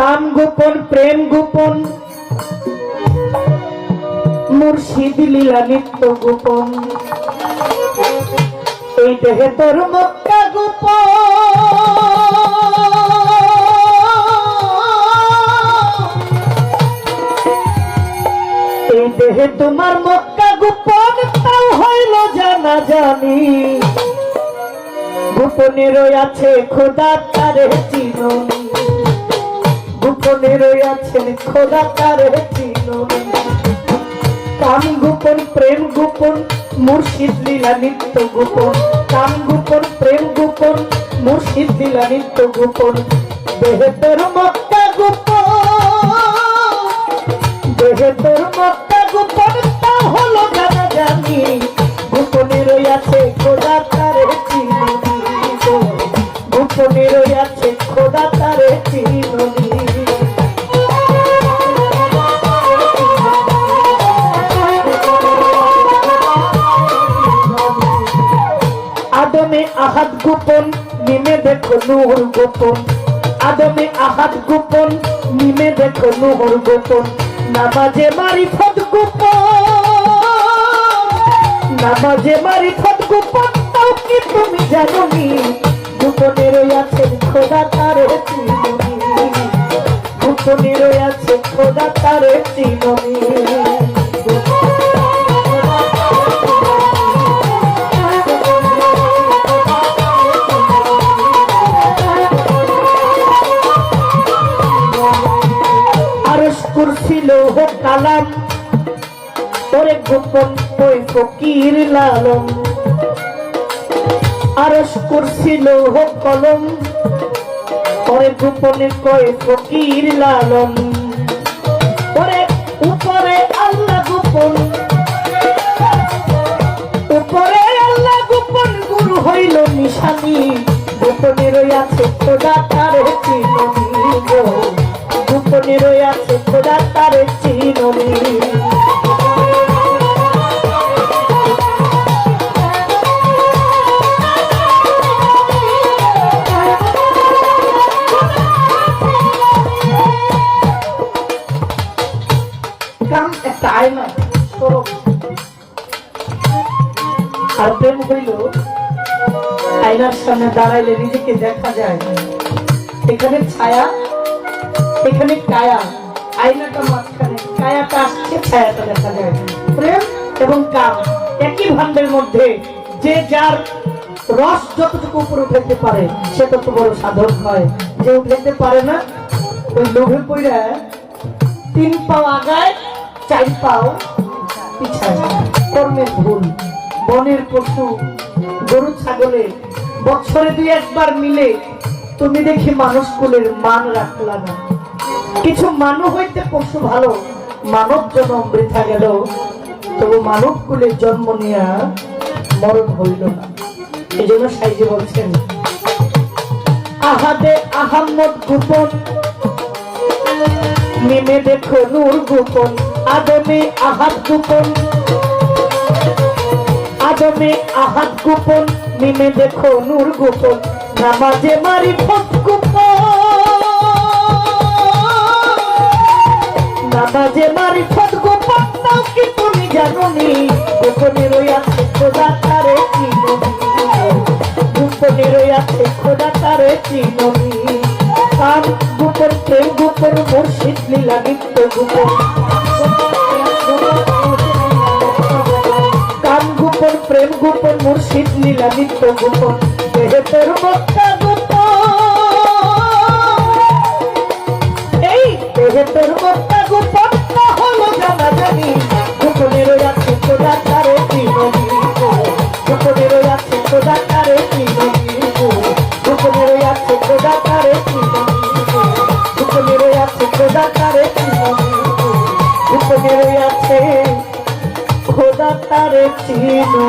কাম গোপন, প্রেম গোপন, মুর্শিদ লীলা নিত্য গোপন। এই দেহে তোর মক্কা গোপন। এই দেহে তোমার মক্কা গোপন, তাও হইল জানা জানি। গোপনে আছে খোদা, তারে চিননি। গোপনে আছেন খোদা তারে কাম গোপন, প্রেম গোপন, মুর্শিদ লীলা নিত্য গোপন। কাম গোপন, প্রেম গোপন, মুর্শিদ লীলা নিত্য গোপন। দেহেতের মক্কা গোপন দেহেতের মক্কা গোপন তা হলো জানা জানি। আদমে আহাদ গোপন, নিমে দেখো নূর গোপন। আদমে আহাদ গোপন, নিমে দেখো নূর গোপন। নামাজে মারিফত গোপন। নামাজে মারিফত গোপন তাও কি তুমি জানো নি গোপনে রইয়াছেন খোদা, তারে চিননি গোপনে রইয়াছে খোদা, তারে চিননি আরস করছিল হো কালাম। ওরে গোপন ওই ফকির লালম। আরস করছিল হো কলম। ওরে গোপনে কয় ফকির লালম। ওরে উপরে আল্লাহ গোপন। উপরে আল্লাহ গোপন গুরু হইল নিশানি। গোপনে রইয়াছে খোদা তারে চিননি গো গোপনে রইয়াছে খোদা তারে আয়নার সামনে দাঁড়াইলে নিজেকে দেখা যায়। এখানে ছায়া এখানে কায়া আয়নাটা মাঝখানে কায়াটা আসছে, ছায়াটা দেখা যায়। প্রেম এবং কাম একই ভান্ডের মধ্যে যে যার রস যতটুকু উপরে উঠাইতে পারে, সে তত বড় সাধক হয়। যে উঠাইতে পারে না, ওই লোভে পইরা তিন পাও আগায়, চার পাও পিছায়। কর্মের ভুল। বনের পশু, গরু, ছাগলে বছরে দুই একবার মিলে, তুমি দেখি মানুষ কুলের মান রাখলা না। কিছু মানুষ হইতে পশু ভালো, মানব জন্ম বৃথা গেল, তবু মানব কুলের জন্ম নিয়া মরণ হইল না। এই জন্য সাইজি বলছেন, আহাদে আহাম্মদ গোপন নেমে দেখো নূর গোপন, আদমে আহাত গোপন, আদমে আহাত গোপন নেমে দেখো নূর গোপন, নামাজে মারি ফত গোপন। নামাজে মারি ফত গোপন তাও কি তুমি জানো নি? গোপনে রইয়াছে খোদা তারে চিননি গোপনে রইয়াছে খোদা তারে চিননি কাম গোপন প্রেম গোপন মুর্শিদ লীলা নিত্য গোপন। কাম গোপন, প্রেম গোপন মুর্শিদ লীলা নিত্য গোপন। দেহেতের মক্কা গোপন। এই দেহেতের মক্কা গোপনে রয়েছে খোদা তার চিননি।